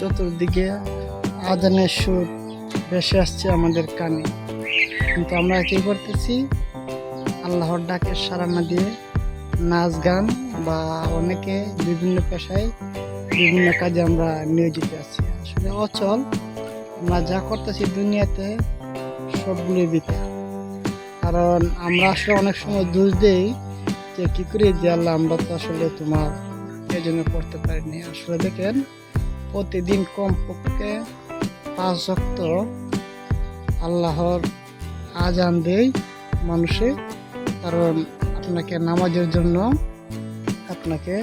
চতুর্দিকে আজানের সুর ভেসে আসছে আমাদের কানে। কিন্তু আমরা কি করতেছি? আল্লাহর ডাকের সাড়া না দিয়ে নাচ গান বা অনেকে বিভিন্ন পেশায় বিভিন্ন কাজে আমরা নিয়োজিত আছি। আসলে অচল, আমরা যা করতেছি দুনিয়াতে সবগুলোই বৃথা। কারণ আমরা আসলে অনেক সময় দোষ দেই যে কি করে, যে আল্লাহ আমরা তো আসলে তোমার এই জন্য করতে পারিনি। আসলে দেখেন প্রতিদিন কমপক্ষে পাঁচ শক্ত আল্লাহর আজান দেই মানুষে। কারণ আপনাকে নামাজের জন্য আপনাকে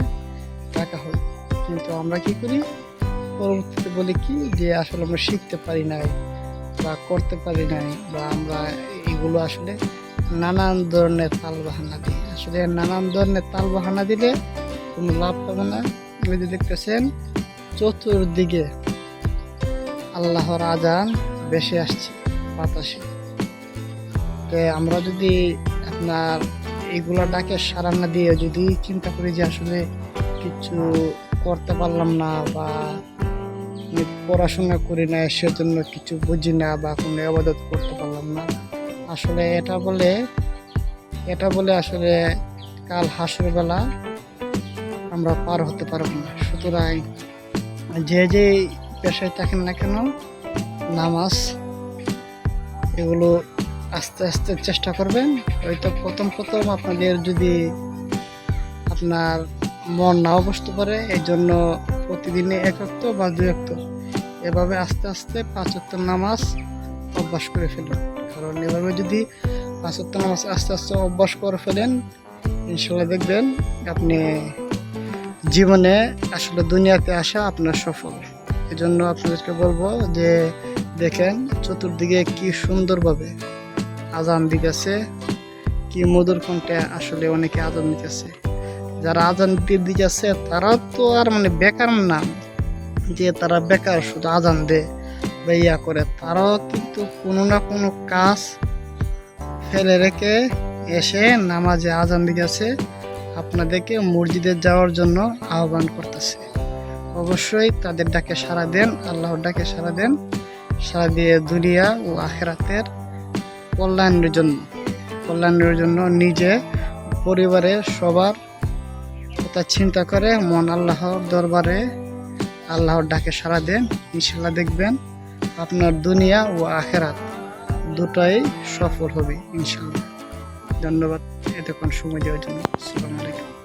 ডাকা হয়। কিন্তু আমরা কি করি? পরবর্তীতে বলি কি? যে আসলে আমরা শিখতে পারি নাই বা করতে পারি নাই বা আমরা এগুলো আসলে নানান ধরনের তাল বাহানা দিই। আসলে নানান ধরনের তাল বাহানা দিলে কোনো লাভ পাবে না। ওই যে দেখতেছেন চতুর্দিকে আল্লাহর আজান বেশি আসছে বাতাসে। তো আমরা যদি আপনার এইগুলা ডাকে সারা না দিয়ে যদি চিন্তা করি যে আসলে কিছু করতে পারলাম না বা পড়াশোনা করি না, সেজন্য কিছু বুঝি না বা কোনো আবাদত করতে পারলাম না, আসলে এটা বলে এটা বলে আসলে কাল হাসুর বেলা আমরা পার হতে পারব না। সুতরাং যে যে পেশায় থাকেন না কেন, নামাজ, এগুলো আস্তে আস্তে চেষ্টা করবেন। হয়তো প্রথম প্রথম আপনাদের যদি আপনার মন নাও বসতে পারে এই জন্য প্রতিদিনে এক অক্ত বা দুই অক্ত। এভাবে আস্তে আস্তে পাঁচ অক্ত নামাজ অভ্যাস করে ফেলুন। কারণ এভাবে যদি পাঁচ অক্ত নামাজ আস্তে আস্তে অভ্যাস করে ফেলেন ইনশাল্লাহ দেখবেন আপনি জীবনে আসলে দুনিয়াতে আসা আপনার সফল। এজন্য আপনাদেরকে বলব যে, দেখেন চতুর্দিকে কি সুন্দরভাবে আজান দিতেছে, কি মধুর কণ্ঠে আসলে অনেকে আজান দিতেছে। যারা আজান দিতেছে, তারা তো আর মানে বেকার না যে, তারা বেকার শুধু আজান দে ইয়া করে। তারাও কিন্তু কোনো না কোনো কাজ ফেলে রেখে এসে নামাজে আজান দিতেছে। আপনাদেরকে মসজিদে যাওয়ার জন্য আহ্বান করতেছে। অবশ্যই তাদের ডাকে সাড়া দেন, আল্লাহর ডাকে সাড়া দেন, সাড়া দিয়ে দুনিয়া ও আখেরাতের কল্যাণের জন্য কল্যাণের জন্য নিজে পরিবারের সবার কথা চিন্তা করে, মন আল্লাহর দরবারে আল্লাহর ডাকে সাড়া দেন ইনশাল্লাহ দেখবেন আপনার দুনিয়া ও আখেরাত দুটাই সফল হবে ইনশাল্লাহ ধন্যবাদ। এতক্ষণ সময় দেওয়ার জন্য। আসসালামু আলাইকুম।